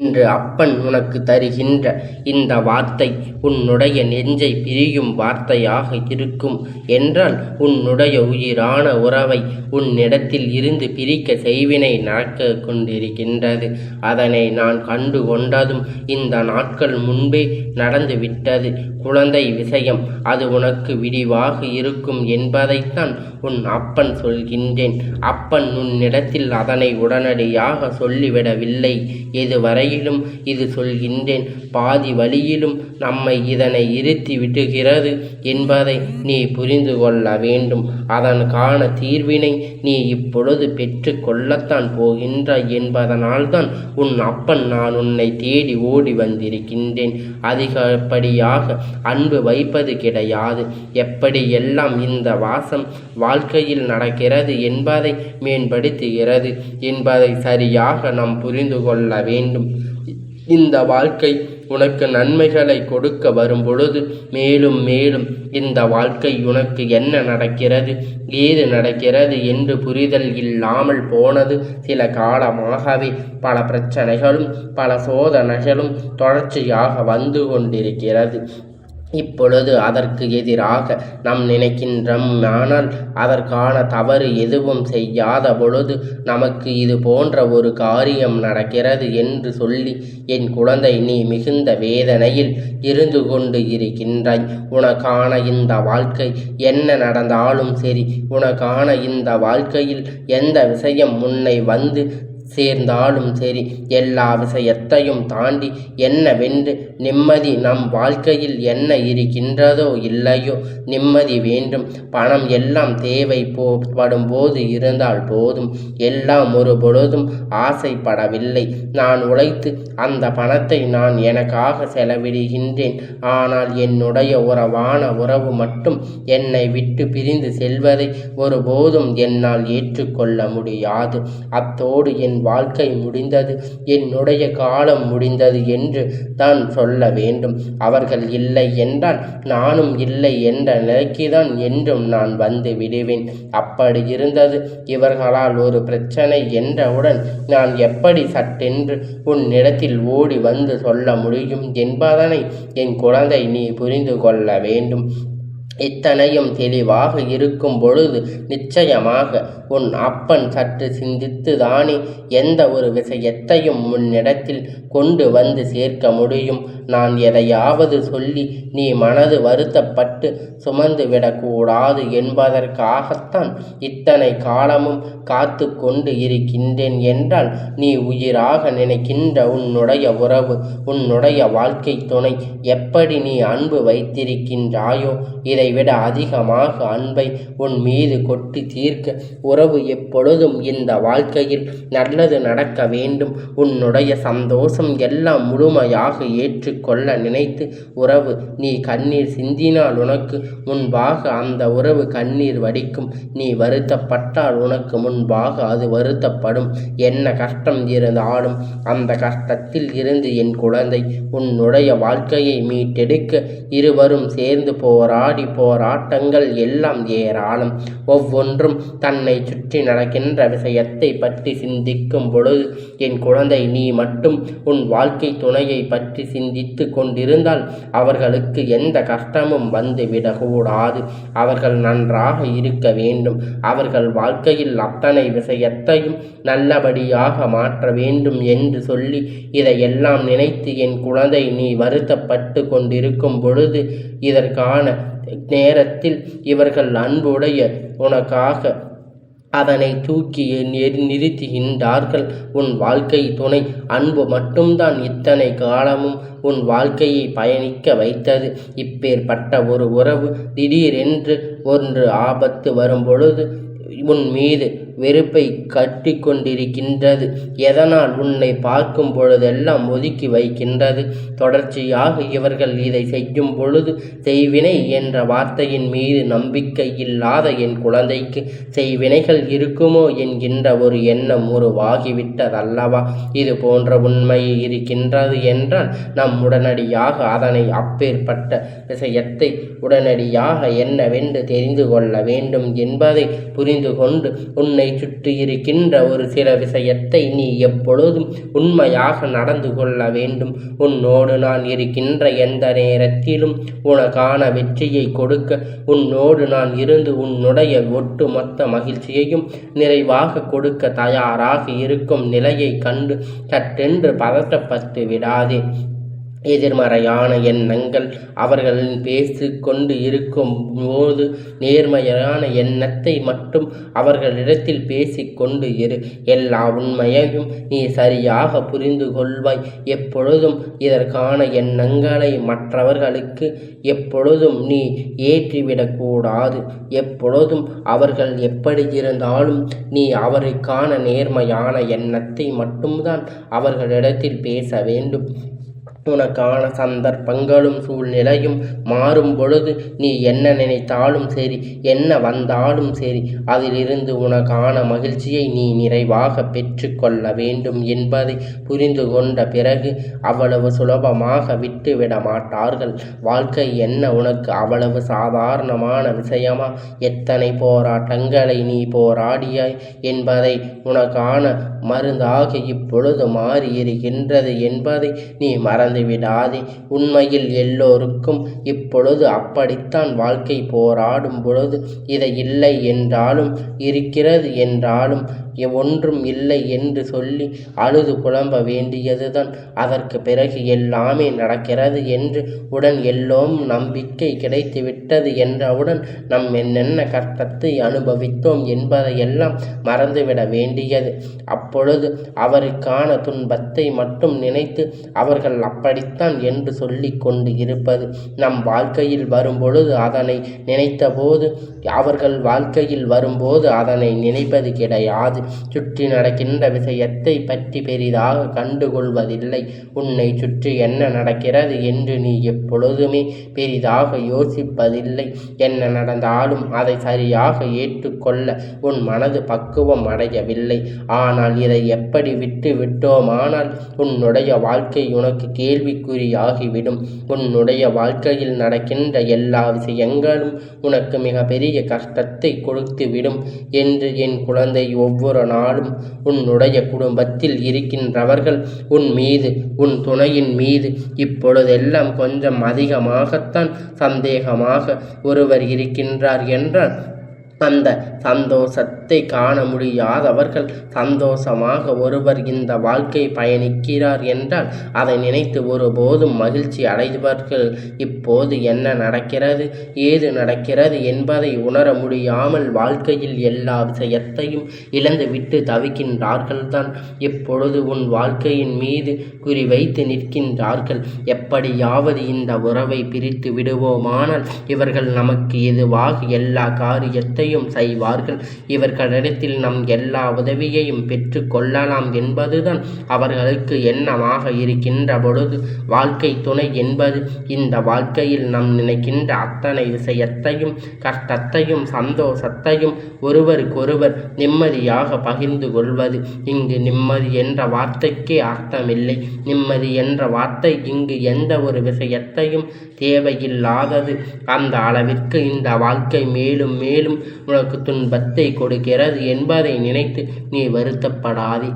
இன்று அப்பன் உனக்கு தருகின்ற இந்த வார்த்தை உன்னுடைய நெஞ்சை பிரியும் வார்த்தையாக இருக்கும். என்றால் உன்னுடைய உயிரான உறவை உன்னிடத்தில் இருந்து பிரிக்க செய்வினை நடக்க கொண்டிருக்கின்றது. அதனை நான் கண்டு கொண்டதும் இந்த நாட்கள் முன்பே நடந்துவிட்டது. குழந்தை விஷயம். அது உனக்கு விரிவாக இருக்கும் என்பதைத்தான் உன் அப்பன் சொல்கின்றேன். அப்பன் உன்னிடத்தில் அதனை உடனடியாக சொல்லிவிடவில்லை. எதுவரையிலும் இது சொல்கின்றேன். பாதி வழியிலும் நம்மை இதனை இருத்தி விட்டுகிறது என்பதை நீ புரிந்து கொள்ள வேண்டும். அதற்கான தீர்வினை நீ இப்பொழுது பெற்று கொள்ளத்தான் போகின்றாய் என்பதனால்தான் உன் அப்பன் நான் உன்னை தேடி ஓடி வந்திருக்கின்றேன். அதிகப்படியாக அன்பு வைப்பது கிடையாது. எப்படி எல்லாம் இந்த வாசம் வாழ்க்கையில் நடக்கிறது என்பதை மேம்படுத்துகிறது என்பதை சரியாக நாம் புரிந்து கொள்ள வேண்டும். இந்த வாழ்க்கை உனக்கு நன்மைகளை கொடுக்க வரும் பொழுது மேலும் மேலும் இந்த வாழ்க்கை உனக்கு என்ன நடக்கிறது ஏது நடக்கிறது என்று புரிதல் இல்லாமல் போனது சில காலமாகவே பல பிரச்சனைகளும் பல சோதனைகளும் தொடர்ச்சியாக வந்து கொண்டிருக்கிறது. இப்பொழுது அதற்கு எதிராக நாம் நினைக்கின்றோம். ஆனால் அதற்கான தவறு எதுவும் செய்யாத பொழுது நமக்கு இது போன்ற ஒரு காரியம் நடக்கிறது என்று சொல்லி என் குழந்தை நீ மிகுந்த வேதனையில் இருந்து கொண்டு இருக்கின்றாய். உனக்கான இந்த வாழ்க்கை என்ன நடந்தாலும் சரி உனக்கான இந்த வாழ்க்கையில் எந்த விஷயம் முன்னை வந்து சேர்ந்தாலும் சரி எல்லா விஷயத்தையும் தாண்டி என்னவென்று நிம்மதி நம் வாழ்க்கையில் என்ன இருக்கின்றதோ இல்லையோ நிம்மதி வேண்டும். பணம் எல்லாம் தேவை போடும் போது இருந்தால் போதும். எல்லாம் ஒரு பொழுதும் ஆசைப்படவில்லை. நான் உழைத்து அந்த பணத்தை நான் எனக்காக செலவிடுகின்றேன். ஆனால் என்னுடைய உறவான உறவு மட்டும் என்னை விட்டு பிரிந்து செல்வதை ஒருபோதும் என்னால் ஏற்றுக்கொள்ள முடியாது. அத்தோடு என் என் வாழ்க்கை முடிந்தது என்னுடைய காலம் முடிந்தது என்று தான் சொல்ல வேண்டும். அவர்கள் இல்லை என்றால் நானும் இல்லை என்ற நிலைக்குதான் என்றும் நான் வந்து விடுவேன். அப்படி இருந்தது. இவர்களால் ஒரு பிரச்சனை என்றவுடன் நான் எப்படி சட்டென்று உன் இடத்தில் ஓடி வந்து சொல்ல முடியும் என்பதனை என் குழந்தை நீ புரிந்து கொள்ள வேண்டும். இத்தனையும் தெளிவாக இருக்கும் பொழுது நிச்சயமாக உன் அப்பன் சற்று சிந்தித்து தானே எந்த ஒரு விஷயத்தையும் முன்னிடத்தில் கொண்டு வந்து சேர்க்க முடியும். நான் எதையாவது சொல்லி நீ மனது வருத்தப்பட்டு சுமந்து விடக்கூடாது என்பதற்காகத்தான் இத்தனை காலமும் காத்து கொண்டு இருக்கின்றேன் என்றால் நீ உயிராக நினைக்கின்ற உன்னுடைய உறவு உன்னுடைய வாழ்க்கை துணை எப்படி நீ அன்பு வைத்திருக்கின்றாயோ இதை விட அதிகமாக அன்பை உன் மீது கொட்டி தீர்க்க உறவு எப்பொழுதும் இந்த வாழ்க்கையில் நல்லது நடக்க வேண்டும். உன்னுடைய சந்தோஷம் எல்லாம் முழுமையாக ஏற்றுக்கொள்ள நினைத்து உறவு நீ கண்ணீர் சிந்தினால் உனக்கு முன்பாக அந்த உறவு கண்ணீர் வடிக்கும். நீ வருத்தப்பட்டால் உனக்கு முன்பாக அது வருத்தப்படும். என்ன கஷ்டம் இருந்தாலும் அந்த கஷ்டத்தில் இருந்து என் குழந்தை உன்னுடைய வாழ்க்கையை மீட்டெடுக்க இருவரும் சேர்ந்து போராடி போராட்டங்கள் எல்லாம் ஏராளம். ஒவ்வொன்றும் தன்னை சுற்றி நடக்கின்ற விஷயத்தை பற்றி சிந்திக்கும் பொழுது என் குழந்தை நீ மட்டும் உன் வாழ்க்கை துணையை பற்றி சிந்தித்து கொண்டிருந்தால் அவர்களுக்கு எந்த கஷ்டமும் வந்து விடக்கூடாது. அவர்கள் நன்றாக இருக்க வேண்டும். அவர்கள் வாழ்க்கையில் அத்தனை விஷயத்தையும் நல்லபடியாக மாற்ற வேண்டும் என்று சொல்லி இதையெல்லாம் நினைத்து என் குழந்தை நீ வருத்தப்பட்டு கொண்டிருக்கும் பொழுது இதற்கான நேரத்தில் இவர்கள் அன்புடைய உனக்காக அதனை தூக்கி நிறுத்துகின்றார்கள். உன் வாழ்க்கை துணை அன்பு மட்டும்தான் இத்தனை காலமும் உன் வாழ்க்கையை பயணிக்க வைத்தது. இப்பேற்பட்ட ஒரு உறவு திடீரென்று ஒன்று ஆபத்து வரும் பொழுது உன் மீது வெறுப்பை கட்டி கொண்டிருக்கின்றது. எதனால் உன்னை பார்க்கும் பொழுதெல்லாம் ஒதுக்கி வைக்கின்றது? தொடர்ச்சியாக இவர்கள் இதை செய்யும் பொழுது செய்வினை என்ற வார்த்தையின் மீது நம்பிக்கை இல்லாத என் குழந்தைக்கு செய்வினைகள் இருக்குமோ என்கின்ற ஒரு எண்ணம் உருவாகிவிட்டதல்லவா? இது போன்ற உண்மை இருக்கின்றது என்றால் நம் உடனடியாக அதனை அப்பேற்பட்ட விஷயத்தை உடனடியாக என்னவென்று தெரிந்து கொள்ள வேண்டும் என்பதை புரிந்து கொண்டு உன்னை உன்னை சுற்றி இருக்கின்ற ஒரு சில விஷயத்தை நீ எப்பொழுதும் உண்மையாக நடந்து கொள்ள வேண்டும். உன்னோடு நான் இருக்கின்ற எந்த நேரத்திலும் உனக்கான வெற்றியை கொடுக்க உன்னோடு நான் இருந்து உன்னுடைய ஒட்டுமொத்த மகிழ்ச்சியையும் நிறைவாக கொடுக்க தயாராக இருக்கும் நிலையை கண்டு சட்டென்று பதட்டப்பட்டு விடாதே. எதிர்மறையான எண்ணங்கள் அவர்களின் பேசி கொண்டு இருக்கும் போது நேர்மையான எண்ணத்தை மட்டும் அவர்களிடத்தில் பேசிக்கொண்டு இரு. எல்லா உண்மையையும் நீ சரியாக புரிந்து கொள்வாய். எப்பொழுதும் இதற்கான எண்ணங்களை மற்றவர்களுக்கு எப்பொழுதும் நீ ஏற்றிவிடக்கூடாது எப்பொழுதும் அவர்கள் எப்படி இருந்தாலும் நீ அவருக்கான நேர்மையான எண்ணத்தை மட்டும்தான் அவர்களிடத்தில் பேச வேண்டும். உனக்கான சந்தர்ப்பங்களும் சூழ்நிலையும் மாறும் பொழுது நீ என்ன நினைத்தாலும் சரி என்ன வந்தாலும் சரி அதிலிருந்து உனக்கான மகிழ்ச்சியை நீ நிறைவாக பெற்றுக்கொள்ள வேண்டும் என்பதை புரிந்து கொண்ட பிறகு அவ்வளவு சுலபமாக விட்டுவிட மாட்டார்கள். வாழ்க்கை என்ன உனக்கு அவ்வளவு சாதாரணமான விஷயமா? எத்தனை போராட்டங்களை நீ போராடியாய் என்பதை உனக்கான மருந்தாக இப்பொழுது மாறியிருக்கின்றது என்பதை நீ மறந்து விடாதே உண்மையில் எல்லோருக்கும் இப்பொழுது அப்படித்தான் வாழ்க்கை போராடும் பொழுது. இதை இல்லை என்றாலும் இருக்கிறது என்றாலும் ஒன்றும் இல்லை என்று சொல்லி அழுது புலம்ப வேண்டியதுதான். அதற்கு பிறகு எல்லாமே நடக்கிறது என்று உடன் எல்லோம் நம்பிக்கை கிடைத்துவிட்டது என்றவுடன் நம் என்னென்ன கஷ்டத்தை அனுபவித்தோம் என்பதையெல்லாம் மறந்துவிட வேண்டியது. அப்பொழுது அவருக்கான துன்பத்தை மட்டும் நினைத்து அவர்கள் அப்படித்தான் என்று சொல்லி கொண்டு இருப்பது. நம் வாழ்க்கையில் வரும்பொழுது அதனை நினைத்தபோது அவர்கள் வாழ்க்கையில் வரும்போது அதனை நினைப்பது கிடையாது. சுற்றி நடக்கின்ற விஷயத்தை பற்றி பெரிதாக கண்டுகொள்வதில்லை. உன்னை சுற்றி என்ன நடக்கிறது என்று நீ எப்பொழுதுமே பெரிதாக யோசிப்பதில்லை. என்ன நடந்தாலும் அதை சரியாக ஏற்றுக்கொள்ள உன் மனது பக்குவம் அடையவில்லை. ஆனால் இதை எப்படி விட்டு விட்டோமானால் உன்னுடைய வாழ்க்கை உனக்கு கேள்விக்குறியாகிவிடும். உன்னுடைய வாழ்க்கையில் நடக்கின்ற எல்லா விஷயங்களும் உனக்கு மிகப்பெரிய கஷ்டத்தை கொடுத்துவிடும் என்று என் குழந்தை ஒவ்வொரு ஒவ்வொரு நாளும் உன்னுடைய குடும்பத்தில் இருக்கின்றவர்கள் உன் மீது உன் துணையின் மீது இப்பொழுதெல்லாம் கொஞ்சம் அதிகமாகத்தான் சந்தேகமாக ஒருவர் இருக்கின்றார் என்றால் அந்த சந்தோஷத்தை காண முடியாதவர்கள் சந்தோஷமாக ஒருவர் இந்த வாழ்க்கை பயணிக்கிறார் என்றால் அதை நினைத்து ஒருபோதும் மகிழ்ச்சி அடைவார்கள் இப்போது என்ன நடக்கிறது ஏது நடக்கிறது என்பதை உணர முடியாமல் வாழ்க்கையில் எல்லா விஷயத்தையும் இழந்துவிட்டு தவிக்கின்றார்கள் தான் இப்பொழுது உன் வாழ்க்கையின் மீது குறிவைத்து நிற்கின்றார்கள். எப்படியாவது இந்த உறவை பிரித்து விடுவோமானால் இவர்கள் நமக்கு எதுவாக எல்லா காரியத்தையும் உதவியும் செய்வார்கள். இவர்களிடத்தில் நம் எல்லா உதவியையும் பெற்று கொள்ளலாம் என்பதுதான் அவர்களுக்கு எண்ணமாக இருக்கின்ற பொழுது. வாழ்க்கை துணை என்பது இந்த வாழ்க்கையில் நம் நினைக்கின்ற அத்தனை விஷயத்தையும் கஷ்டத்தையும் சந்தோஷத்தையும் ஒருவருக்கொருவர் நிம்மதியாக பகிர்ந்து கொள்வது. இங்கு நிம்மதி என்ற வார்த்தைக்கே அர்த்தமில்லை. நிம்மதி என்ற வார்த்தை இங்கு எந்த ஒரு விஷயத்தையும் தேவையில்லாதது. அந்த அளவிற்கு இந்த வாழ்க்கை மேலும் மேலும் உனக்கு துன்பத்தை கொடுக்கிறது என்பதை நினைத்து நீ வருத்தப்படாதே.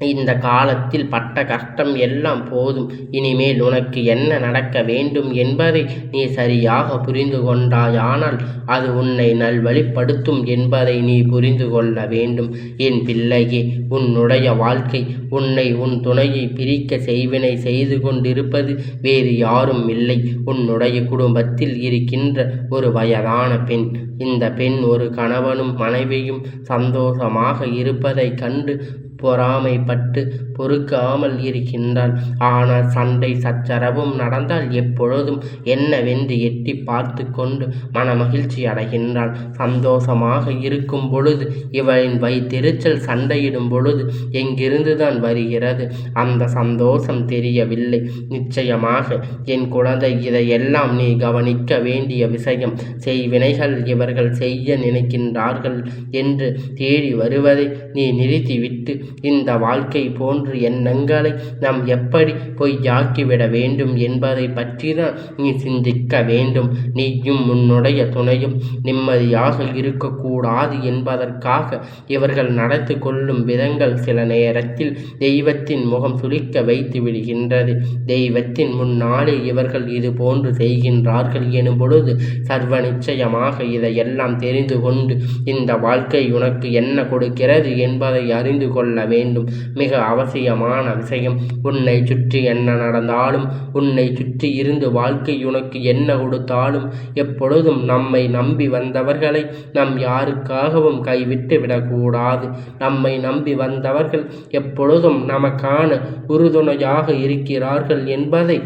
இந்த காலத்தில் பட்ட கஷ்டம் எல்லாம் போதும். இனிமேல் உனக்கு என்ன நடக்க வேண்டும் என்பதை நீ சரியாக புரிந்து கொண்டாயானால் அது உன்னை நல்வழிப்படுத்தும் என்பதை நீ புரிந்து கொள்ள வேண்டும். என் பிள்ளையே உன்னுடைய வாழ்க்கை உன்னை உன் துணையை பிரிக்க செய்வினை செய்து கொண்டிருப்பது வேறு யாரும் இல்லை. உன்னுடைய குடும்பத்தில் இருக்கின்ற ஒரு வயதான பெண் இந்த பெண் ஒரு கணவனும் மனைவியும் சந்தோஷமாக இருப்பதைக் கண்டு பொறாமைப்பட்டு பொறுக்காமல் இருக்கின்றாள் ஆனால் சண்டை சச்சரவும் நடந்தால் எப்பொழுதும் என்னவென்று எட்டி பார்த்து கொண்டு மனமகிழ்ச்சி அடைகின்றாள். சந்தோஷமாக இருக்கும் பொழுது இவளின் வைத்தெரிச்சல் சண்டையிடும் பொழுது எங்கிருந்துதான் வருகிறது? அந்த சந்தோஷம் தெரியவில்லை. நிச்சயமாக என் குழந்தை இதையெல்லாம் நீ கவனிக்க வேண்டிய விஷயம். செய்வினைகள் இவர்கள் செய்ய நினைக்கின்றார்கள் என்று தேடி வருவதை நீ நிறுத்திவிட்டு இந்த வாழ்க்கை போன்ற எண்ணங்களை நாம் எப்படி பொய்யாக்கிவிட வேண்டும் என்பதை பற்றி தான் நீ சிந்திக்க வேண்டும். நீயும் உன்னுடைய துணையும் நிம்மதியாக இருக்கக்கூடாது என்பதற்காக இவர்கள் நடத்து கொள்ளும் விதங்கள் சில நேரத்தில் தெய்வத்தின் முகம் சுளிக்க வைத்து விடுகின்றது. தெய்வத்தின் முன்னாலே இவர்கள் இது போன்று செய்கின்றார்கள் எனும் பொழுது சர்வ நிச்சயமாக இதையெல்லாம் தெரிந்து கொண்டு இந்த வாழ்க்கை உனக்கு என்ன கொடுக்கிறது என்பதை அறிந்து கொள்ள வேண்டும். மிக அவசியமான விஷயம் உன்னை சுற்றி என்ன நடந்தாலும் உன்னை சுற்றி இருந்து வாழ்க்கை உனக்கு என்ன கொடுத்தாலும் எப்பொழுதும் நம்மை நம்பி வந்தவர்களை நம் யாருக்காகவும் கைவிட்டு விடக்கூடாது. நம்மை நம்பி வந்தவர்கள் எப்பொழுதும் நமக்கான உறுதுணையாக இருக்கிறார்கள் என்பதை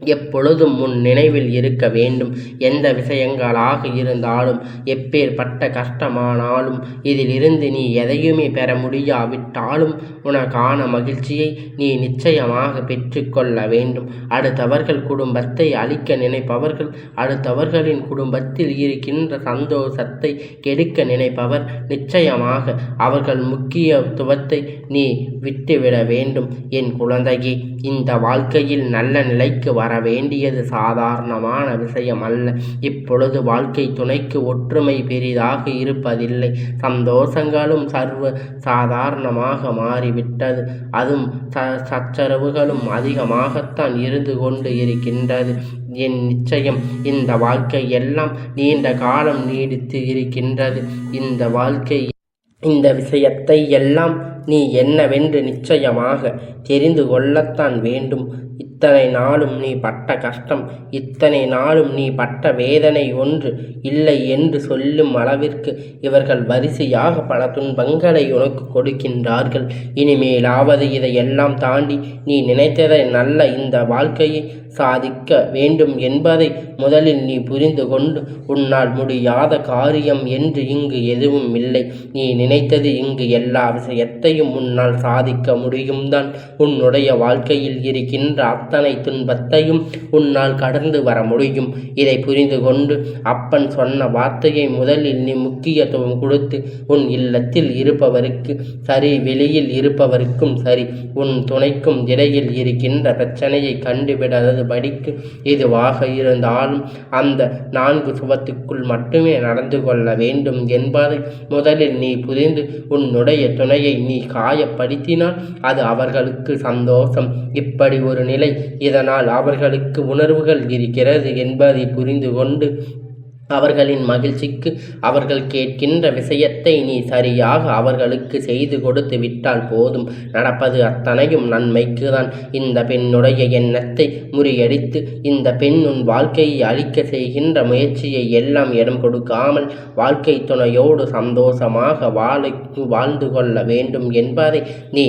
எப்பொழுதும் முன் நினைவில் இருக்க வேண்டும். எந்த விஷயங்களாக இருந்தாலும் எப்பேற்பட்ட கஷ்டமானாலும் இதிலிருந்து நீ எதையுமே பெற முடியாவிட்டாலும் உனக்கான மகிழ்ச்சியை நீ நிச்சயமாக பெற்றுக்கொள்ள வேண்டும். அடுத்தவர்கள் குடும்பத்தை அழிக்க நினைப்பவர்கள் அடுத்தவர்களின் குடும்பத்தில் இருக்கின்ற சந்தோஷத்தை கெடுக்க நினைப்பவர் நிச்சயமாக அவர்கள் முக்கியத்துவத்தை நீ விட்டுவிட வேண்டும். என் குழந்தையே இந்த வாழ்க்கையில் நல்ல நிலைக்கு வர வேண்டியது சாதாரணமான விஷயம் அல்ல இப்பொழுது வாழ்க்கை துணைக்கு ஒற்றுமை பெரிதாக இருப்பதில்லை. சந்தோஷங்களும் சர்வ சாதாரணமாக மாறிவிட்டது. அதுவும் ச சச்சரவுகளும் அதிகமாகத்தான் இருந்து கொண்டு இருக்கின்றது. என் நிச்சயம் இந்த வாழ்க்கை எல்லாம் நீண்ட காலம் நீடித்து இருக்கின்றது. இந்த வாழ்க்கை இந்த விஷயத்தை எல்லாம் நீ என்னவென்று நிச்சயமாக தெரிந்து கொள்ளத்தான் வேண்டும். இத்தனை நாளும் நீ பட்ட கஷ்டம் இத்தனை நாளும் நீ பட்ட வேதனை ஒன்று இல்லை என்று சொல்லும் அளவிற்கு இவர்கள் வரிசையாக பல துன்பங்களை உனக்கு கொடுக்கின்றார்கள். இனிமேலாவது இதையெல்லாம் தாண்டி நீ நினைத்ததை நல்ல இந்த வாழ்க்கையை சாதிக்க வேண்டும் என்பதை முதலில் நீ புரிந்து கொண்டு உன்னால் முடியாத காரியம் என்று இங்கு எதுவும் இல்லை. நீ நினைத்தது இங்கு எல்லா விஷயத்தையும் உன்னால் சாதிக்க முடியும் தான். உன்னுடைய வாழ்க்கையில் இருக்கின்ற அத்தனை துன்பத்தையும் உன்னால் கடந்து வர முடியும். இதை புரிந்து கொண்டு அப்பன் சொன்ன வார்த்தையை முதலில் நீ முக்கியத்துவம் கொடுத்து உன் இல்லத்தில் இருப்பவருக்கு சரி வெளியில் இருப்பவருக்கும் சரி உன் துணைக்கும் இடையில் இருக்கின்ற பிரச்சனையை கண்டுவிடாதது படிக்கு இதுவாக இருந்தாலும் அந்த நான்கு சுபத்துக்குள் மட்டுமே நடந்து கொள்ள வேண்டும் என்பதை முதலில் நீ புரிந்து உன்னுடைய துணையை நீ காயப்படுத்தினால் அது அவர்களுக்கு சந்தோஷம். இப்படி ஒரு நிலை இதனால் அவர்களுக்கு உணர்வுகள் இருக்கிறது என்பதை புரிந்து கொண்டு அவர்களின் மகிழ்ச்சிக்கு அவர்கள் கேட்கின்ற விஷயத்தை நீ சரியாக அவர்களுக்கு செய்து கொடுத்து விட்டால் போதும். நடப்பது அத்தனையும் நன்மைக்கு தான் இந்த பெண்ணுடைய எண்ணத்தை முறியடித்து இந்த பெண் உன் வாழ்க்கையை அழிக்க செய்கின்ற முயற்சியை எல்லாம் இடம் கொடுக்காமல் வாழ்க்கை துணையோடு சந்தோஷமாக வாழ வாழ்ந்து கொள்ள வேண்டும் என்பதை நீ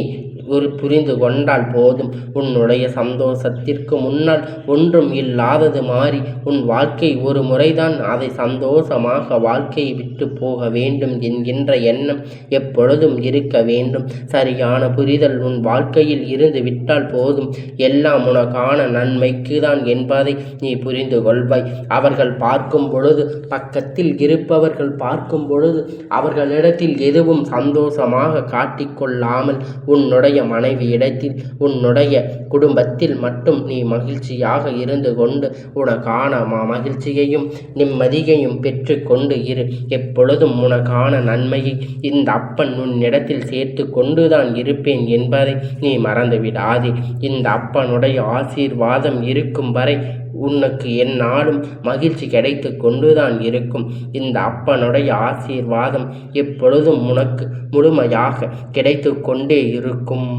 ஒரு புரிந்து கொண்டால் போதும். உன்னுடைய சந்தோஷத்திற்கு முன்னால் ஒன்றும் இல்லாதது மாறி உன் வாழ்க்கை ஒரு முறைதான் அதை சந்தோஷமாக வாழ்க்கையை விட்டு போக வேண்டும் என்கின்ற எண்ணம் எப்பொழுதும் இருக்க வேண்டும். சரியான புரிதல் உன் வாழ்க்கையில் இருந்து விட்டால் போதும். எல்லாம் உனக்கான நன்மைக்கு தான் என்பதை நீ புரிந்து கொள்வாய். அவர்கள் பார்க்கும் பொழுது பக்கத்தில் இருப்பவர்கள் பார்க்கும் பொழுது அவர்களிடத்தில் எதுவும் சந்தோஷமாக காட்டிக்கொள்ளாமல் உன்னுடைய மனைவி இடத்தில் உன்னுடைய குடும்பத்தில் மட்டும் நீ மகிழ்ச்சியாக இருந்து கொண்டு உனக்கான மகிழ்ச்சியையும் நிம்மதியையும் பெற்று கொண்டு இரு. எப்பொழுதும் உனக்கான நன்மையை இந்த அப்பன் உன்னிடத்தில் சேர்த்து கொண்டுதான் இருப்பேன் என்பதை நீ மறந்துவிடாதே. இந்த அப்பனுடைய ஆசீர்வாதம் இருக்கும் வரை உனக்கு என் நாளும் மகிழ்ச்சி கிடைத்து கொண்டுதான் இருக்கும். இந்த அப்பனுடைய ஆசீர்வாதம் எப்பொழுதும் உனக்கு முழுமையாக கிடைத்து கொண்டே இருக்கும்.